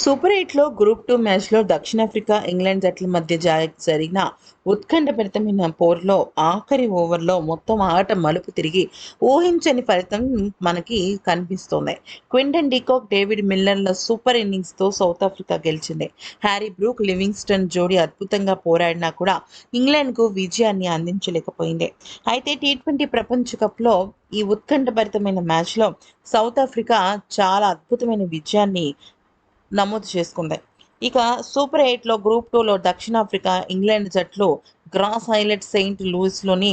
Super ఎయిట్లో group two మ్యాచ్లో దక్షిణాఫ్రికా ఇంగ్లాండ్ జట్ల మధ్య జరిగిన ఉత్కంఠభరితమైన పోర్లో ఆఖరి ఓవర్లో మొత్తం ఆట మలుపు తిరిగి ఊహించని ఫలితం మనకి కనిపిస్తోంది. క్వింటన్ డికాక్ డేవిడ్ మిల్లర్ల సూపర్ ఇన్నింగ్స్తో సౌత్ ఆఫ్రికా గెలిచింది. హ్యారీ బ్రూక్ లివింగ్స్టన్ జోడీ అద్భుతంగా పోరాడినా కూడా ఇంగ్లాండ్కు విజయాన్ని అందించలేకపోయింది. అయితే టీ ట్వంటీ ప్రపంచ కప్లో ఈ ఉత్కంఠభరితమైన మ్యాచ్లో సౌత్ ఆఫ్రికా చాలా అద్భుతమైన విజయాన్ని నమోదు చేసుకుంది. ఇక సూపర్ ఎయిట్లో గ్రూప్ టూలో దక్షిణాఫ్రికా ఇంగ్లాండ్ జట్లు గ్రాస్ హైలైట్ సెయింట్ లూయిస్లోని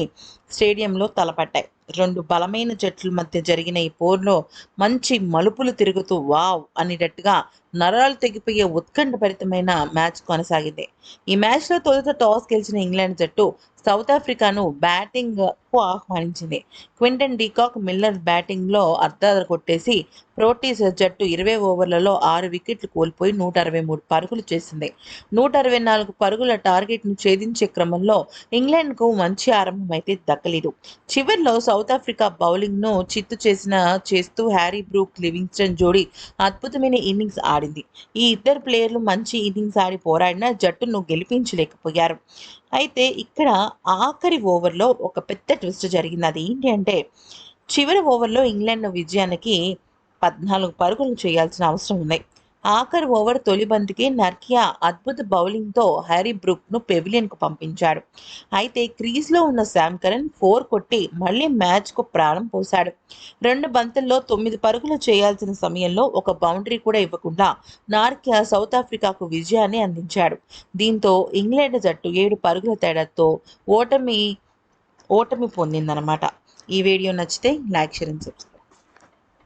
స్టేడియంలో తలపట్టాయి. రెండు బలమైన జట్ల మధ్య జరిగిన ఈ పోర్లో మంచి మలుపులు తిరుగుతూ వావ్ అనేటట్టుగా నరాలు తెగిపోయే ఉత్కంఠభరితమైన మ్యాచ్ కొనసాగింది. ఈ మ్యాచ్లో తొలుత టాస్ గెలిచిన ఇంగ్లాండ్ జట్టు సౌత్ ఆఫ్రికాను బ్యాటింగ్కు ఆహ్వానించింది. క్వింటన్ డీకాక్ మిల్లర్ బ్యాటింగ్లో అర్ధాలు కొట్టేసి ప్రోటీస్ జట్టు ఇరవై ఓవర్లలో ఆరు వికెట్లు కోల్పోయి నూట అరవై మూడు పరుగులు చేసింది. నూట అరవై నాలుగు పరుగుల టార్గెట్ను ఛేదించే క్రమంలో ఇంగ్లాండ్కు మంచి ఆరంభం అయితే దక్కలేదు. చివరిలో సౌత్ ఆఫ్రికా బౌలింగ్ను చిత్తు చేసిన చేస్తూ హ్యారీ బ్రూక్ లివింగ్స్టన్ జోడీ అద్భుతమైన ఇన్నింగ్స్ ఆడింది. ఈ ఇద్దరు ప్లేయర్లు మంచి ఇన్నింగ్స్ ఆడి పోరాడిన జట్టును గెలిపించలేకపోయారు. అయితే ఇక్కడ ఆఖరి ఓవర్లో ఒక పెద్ద ట్విస్ట్ జరిగింది. అది ఏంటి అంటే చివరి ఓవర్లో ఇంగ్లాండ్ విజయానికి పద్నాలుగు పరుగులు చేయాల్సిన అవసరం ఉంది. ఆఖర్ ఓవర్ తొలి బంతికి నర్కియా అద్భుత బౌలింగ్తో హ్యారీ బ్రూక్ను పెవిలియన్కు పంపించాడు. అయితే క్రీజ్లో ఉన్న శామ్ కరణ్ ఫోర్ కొట్టి మళ్ళీ మ్యాచ్కు ప్రాణం పోశాడు. రెండు బంతుల్లో తొమ్మిది పరుగులు చేయాల్సిన సమయంలో ఒక బౌండరీ కూడా ఇవ్వకుండా నార్కియా సౌత్ ఆఫ్రికాకు విజయాన్ని అందించాడు. దీంతో ఇంగ్లాండ్ జట్టు ఏడు పరుగుల తేడాతో ఓటమి ఓటమి పొందిందనమాట ఈ వీడియో నచ్చితే లైక్ షేర్ అండ్ సబ్స్క్రైబ్.